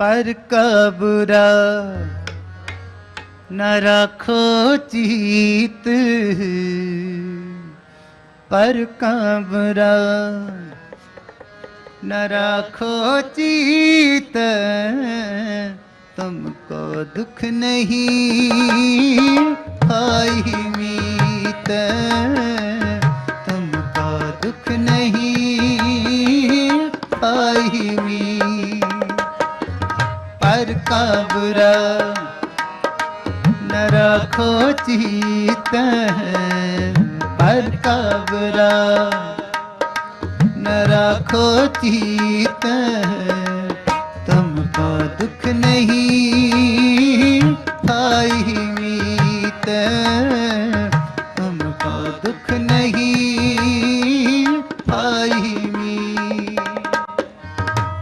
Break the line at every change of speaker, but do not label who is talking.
ਪਰ ਕਬਰਾ ਨ ਰੱਖੋ ਚੀਤ ਪਰ ਕਬਰਾ न राखो चीत तुमको दुख नहीं आई मीत तुमको दुख नहीं आई मी ਹਰ ਕਬਰਾ न रखो चीत पर कबरा न रखो चीत तुमको दुख नहीं आई मीत तुमको दुख नहीं आई